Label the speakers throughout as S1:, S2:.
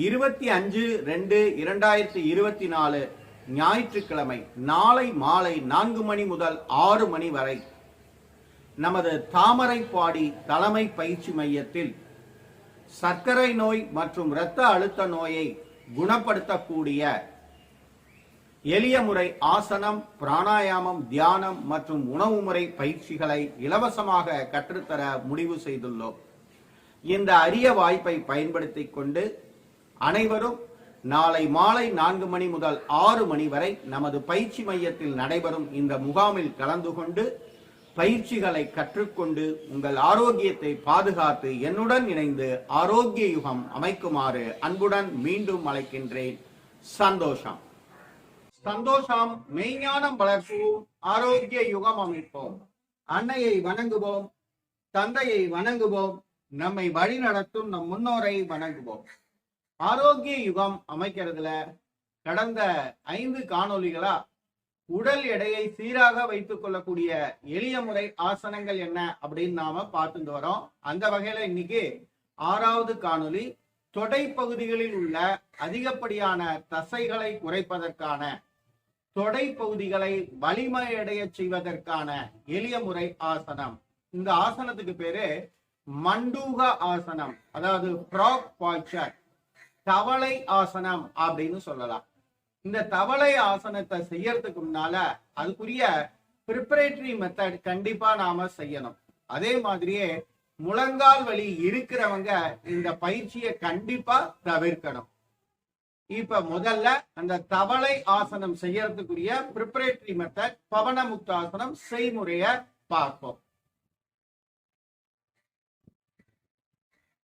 S1: இருபத்தி அஞ்சு ரெண்டு இரண்டாயிரத்தி இருபத்தி நாலு ஞாயிற்றுக்கிழமை நாளை மாலை நான்கு மணி முதல் ஆறு மணி வரை நமது தாமரைப்பாடி தலைமை பயிற்சி மையத்தில் சர்க்கரை நோய் மற்றும் இரத்த அழுத்த நோயை குணப்படுத்தக்கூடிய எளிய முறை ஆசனம் பிராணாயாமம் தியானம் மற்றும் உணவு முறை பயிற்சிகளை இலவசமாக கற்றுத்தர முடிவு செய்துள்ளோம். இந்த அரிய வாய்ப்பை பயன்படுத்திக் கொண்டு அனைவரும் நாளை மாலை நான்கு மணி முதல் ஆறு மணி வரை நமது பயிற்சி மையத்தில் நடைபெறும் இந்த முகாமில் கலந்து கொண்டு பயிற்சிகளை கற்றுக்கொண்டு உங்கள் ஆரோக்கியத்தை பாதுகாத்து என்னுடன் இணைந்து ஆரோக்கிய யுகம் அமைக்குமாறு அன்புடன் மீண்டும் அழைக்கின்றேன். சந்தோஷம். சந்தோஷம் மெய்ஞானம் வளர்ப்போம் ஆரோக்கிய யுகம் அமைப்போம். அன்னையை வணங்குவோம் தந்தையை வணங்குவோம் நம்மை வழி நடத்தும் நம் முன்னோரை வணங்குவோம். ஆரோக்கிய யுகம் அமைக்கிறதுல கடந்த ஐந்து காணொலிகளா உடல் எடையை சீராக வைத்துக் கொள்ளக்கூடிய எளிய முறை ஆசனங்கள் என்ன அப்படின்னு நாம பார்த்துட்டு வரோம். அந்த வகையில இன்னைக்கு ஆறாவது காணொளி தொடை பகுதிகளில் உள்ள அதிகப்படியான தசைகளை குறைப்பதற்கான தொடை பகுதிகளை வலிமையடைய செய்வதற்கான எளிய முறை ஆசனம். இந்த ஆசனத்துக்கு பேரு மண்டூக ஆசனம் அதாவது ஃப்ராக் பாய்ச்சர் தவளை ஆசனம் அப்படின்னு சொல்லலாம். இந்த தவளை ஆசனத்தை செய்யறதுக்கு முன்னால அதுக்குரிய ப்ரிப்பரேட்டரி மெத்தட் கண்டிப்பா நாம செய்யணும். அதே மாதிரியே முழங்கால் வலி இருக்கிறவங்க இந்த பயிற்சியை கண்டிப்பா தவிர்க்கணும். இப்ப முதல்ல அந்த தவளை ஆசனம் செய்யறதுக்குரிய ப்ரிப்பரேட்டரி மெத்தட் பவனமுக்தாசனம் செய்முறைய பார்ப்போம்.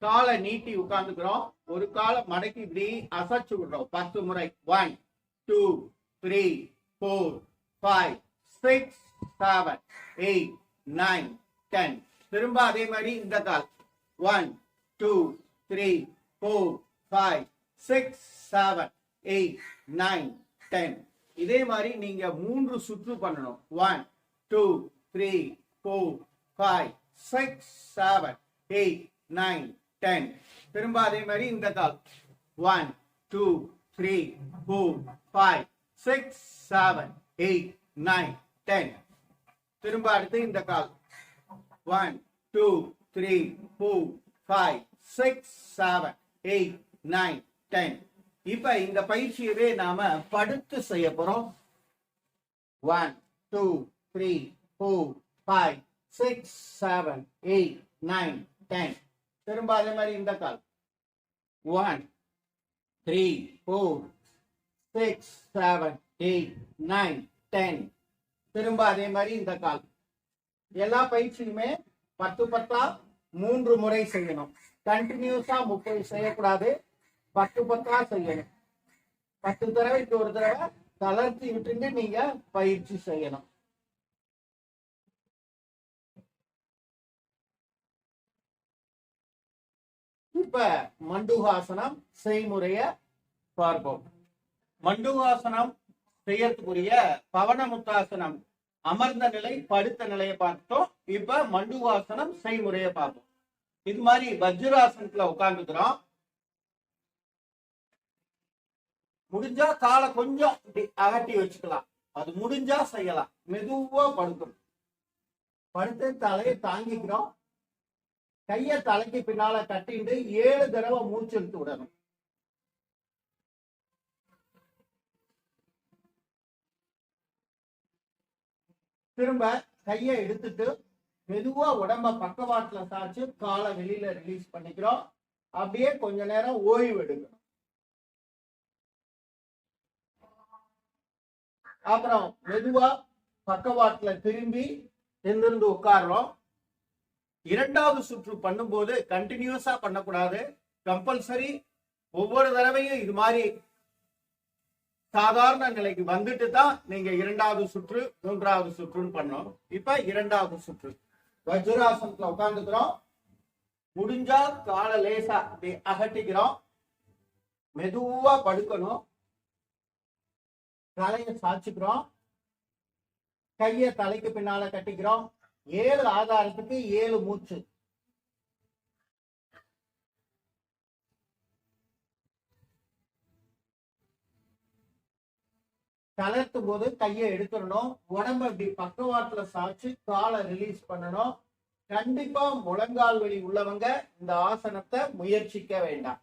S1: காலை நீட்டி உட்கார்ந்துக்கிறோம். ஒரு காலை மடக்கி இப்படி அசைச்சு விடுறோம். பத்து முறை. One two three four five six seven eight nine ten திரும்ப அதே மாதிரி இந்த கால். One two three four five six seven eight nine ten இதே மாதிரி நீங்க மூன்று சுற்று பண்ணணும். One two three four five six seven eight nine ten திரும்ப அதே மாதிரி இந்த கால். One two three four five six seven eight nine ten திரும்ப அடுத்து இந்த கால். One two three four five six seven eight nine ten இப்ப இந்த பயிற்சியவே நாம படுத்து செய்ய போறோம். One two three four five six seven eight nine ten திரும்ப அதே மாதிரி இந்த கால். One three four six seven eight nine ten திரும்ப அதே மாதிரி இந்த கால். எல்லா பயிற்சியுமே பத்து பத்தா மூன்று முறை செய்யணும். கண்டினியூஸா முப்பது செய்யக்கூடாது. பத்து பத்தா செய்யணும். பத்து தடவைக்கு ஒரு தடவை தளர்த்தி விட்டுட்டு நீங்க பயிற்சி செய்யணும். இப்ப மண்டுகாசனம் செய்முறைய பார்ப்போம். மண்டுகாசனம் செய்யறதுக்குரிய பவனமுத்தாசனம் அமர்ந்த நிலை படுத்த நிலையை பார்த்தோம் இப்ப மண்டுகாசனம் செய்முறைய பார்ப்போம். இது மாதிரி வஜ்ராசனத்துல உட்காந்துக்கிறோம் முடிஞ்சா காலை கொஞ்சம் அகட்டி வச்சுக்கலாம். அது முடிஞ்சா செய்யலாம். மெதுவா படுக்கணும். படுத்து தலையை தாங்கிக்கிறோம். கைய தலைக்கு பின்னால கட்டிட்டு ஏழு தடவை மூச்சு எடுத்து விடணும். திரும்ப கையை எடுத்துட்டு மெதுவா உடம்ப பக்கவாட்டுல சாச்சு காலை வெளியில ரிலீஸ் பண்ணிக்கிறோம். அப்படியே கொஞ்ச நேரம் ஓய்வு எடுக்கணும். அப்புறம் மெதுவா பக்கவாட்டுல திரும்பி எந்திருந்து உட்காடுறோம் இரண்டாவது சுற்று பண்ணும்போது கண்டினியூஸா பண்ணக்கூடாது. கம்பல்சரி ஒவ்வொரு தடவையும் இது மாதிரி சாதாரண நிலைக்கு வந்துட்டு தான் நீங்க இரண்டாவது சுற்று மூன்றாவது சுற்றுன்னு பண்ணோம் இப்ப இரண்டாவது சுற்று. வஜ்ராசனத்துல உட்கார்ந்துக்கிறோம். முடிஞ்சா காலை லேசா அப்படி அகட்டிக்கிறோம். மெதுவா படுக்கணும். தலையை சாய்ச்சிக்கிறோம். கைய தலைக்கு பின்னால கட்டிக்கிறோம். ஏழு ஆதாரத்துக்கு ஏழு மூச்சு. தளர்த்தும் போது கையை எடுத்துடணும். உடம்ப இப்படி பக்கவாட்டுல சாச்சு காலை ரிலீஸ் பண்ணணும். கண்டிப்பா முழங்கால் வழி உள்ளவங்க இந்த ஆசனத்தை முயற்சிக்க வேண்டாம்.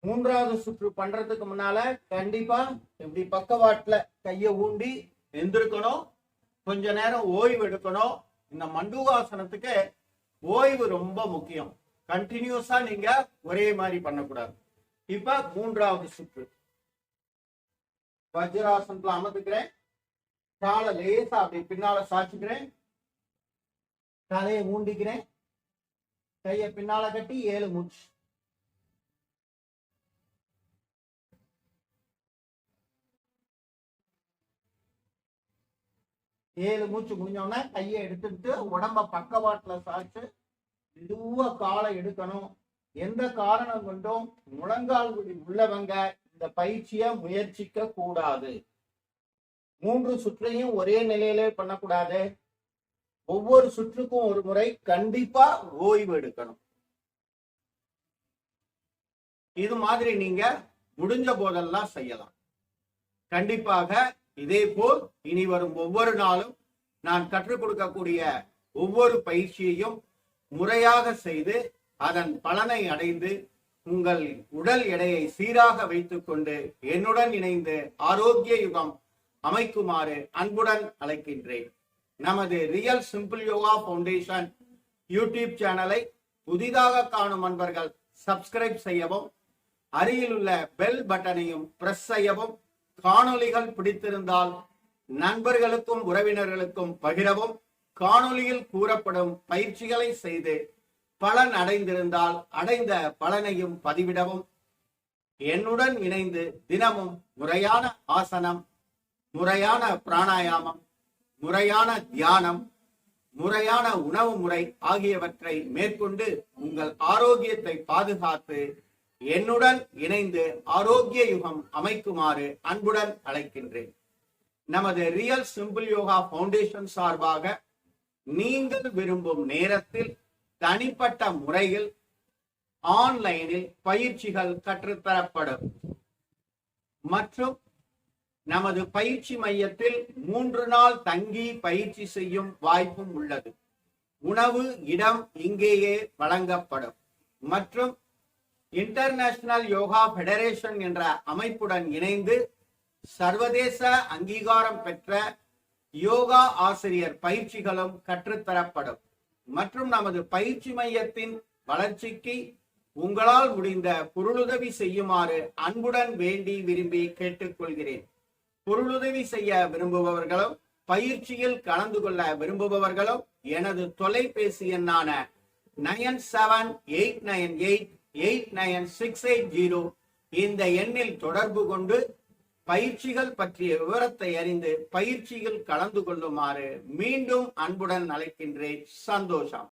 S1: மூன்றாவது சுற்று பண்றதுக்கு முன்னால கண்டிப்பா இப்படி பக்கவாட்டுல கைய ஊண்டி எந்திருக்கணும். கொஞ்ச நேரம் ஓய்வு எடுக்கணும். இந்த மண்டூகாசனத்துக்கு ஓய்வு ரொம்ப முக்கியம். கண்டினியூஸா நீங்க ஒரே மாதிரி பண்ணக்கூடாது. இப்ப மூன்றாவது சுற்று. வஜ்ராசனத்துல அமர்ந்துக்கிறேன். காலை லேசா அப்படி பின்னால சாச்சுக்கிறேன் தலையை மூண்டிக்கிறேன் கையை பின்னால கட்டி ஏழு மூச்சு. ஏழு மூச்சு முடிஞ்சோடனே கையை எடுத்துட்டு உடம்ப பக்கவாட்டுல சாய்ச்சு மெதுவா காலை எடுக்கணும். எந்த காரணம் கொண்டும் முழங்கால் வலி உள்ளவங்க இந்த பயிற்சியை முயற்சிக்க கூடாது. மூன்று சுற்றையும் ஒரே நிலையிலே பண்ணக்கூடாது. ஒவ்வொரு சுற்றுக்கும் ஒரு முறை கண்டிப்பா ஓய்வு எடுக்கணும். இது மாதிரி நீங்க முடிஞ்ச போதெல்லாம் செய்யலாம். கண்டிப்பாக இதே போல் இனி வரும் ஒவ்வொரு நாளும் நான் கற்றுக் கொடுக்கக்கூடிய ஒவ்வொரு பயிற்சியையும் முறையாக செய்து அதன் பலனை அடைந்து உங்கள் உடல் எடையை சீராக வைத்துக்கொண்டு என்னுடன் இணைந்து ஆரோக்கிய யுகம் அமைக்குமாறு அன்புடன் அழைக்கின்றேன். நமது real simple yoga foundation YouTube சேனலை புதிதாக காணும் அன்பர்கள் சப்ஸ்கிரைப் செய்யவும் அருகில் உள்ள பெல் பட்டனையும் பிரஸ் செய்யவும் காணொலிகள் பிடித்திருந்தால் நண்பர்களுக்கும் உறவினர்களுக்கும் பகிரவும் காணொலியில் கூறப்படும் பயிற்சிகளை செய்து பலன் அடைந்திருந்தால் அடைந்த பலனையும் பதிவிடவும். என்னுடன் இணைந்து தினமும் முறையான ஆசனம் முறையான பிராணாயாமம் முறையான தியானம் முறையான உணவு முறை ஆகியவற்றை மேற்கொண்டு உங்கள் ஆரோக்கியத்தை பாதுகாத்து என்னுடன் இணைந்து ஆரோக்கிய யுகம் அமைக்குமாறு அன்புடன் அழைக்கின்றேன். நமது ரியல் சிம்பிள் யோகா ஃபவுண்டேஷன் சார்பாக நீங்கள் விரும்பும் நேரத்தில் தனிப்பட்ட முறையில் ஆன்லைனில் பயிற்சிகள் கற்றுத்தரப்படும். மற்றும் நமது பயிற்சி மையத்தில் மூன்று நாள் தங்கி பயிற்சி செய்யும் வாய்ப்பும் உள்ளது. உணவு இடம் இங்கேயே வழங்கப்படும். மற்றும் இன்டர்நேஷனல் யோகா ஃபெடரேஷன் என்ற அமைப்புடன் இணைந்து சர்வதேச அங்கீகாரம் பெற்ற யோகா ஆசிரியர் பயிற்சிகளும் கற்றுத்தரப்படும். மற்றும் நமது பயிற்சி மையத்தின் வளர்ச்சிக்கு உங்களால் முடிந்த பொருளுதவி செய்யுமாறு அன்புடன் வேண்டி விரும்பி கேட்டுக்கொள்கிறேன். பொருளுதவி செய்ய விரும்புபவர்களும் பயிற்சியில் கலந்து கொள்ள விரும்புபவர்களும் எனது தொலைபேசி எண்ணான nine seven eight nine eight eight nine six eight zero இந்த எண்ணில் தொடர்பு கொண்டு பயிற்சிகள் பற்றிய விவரத்தை அறிந்து பயிற்சியில் கலந்து கொள்ளுமாறு மீண்டும் அன்புடன் அழைக்கின்றேன் சந்தோஷம்.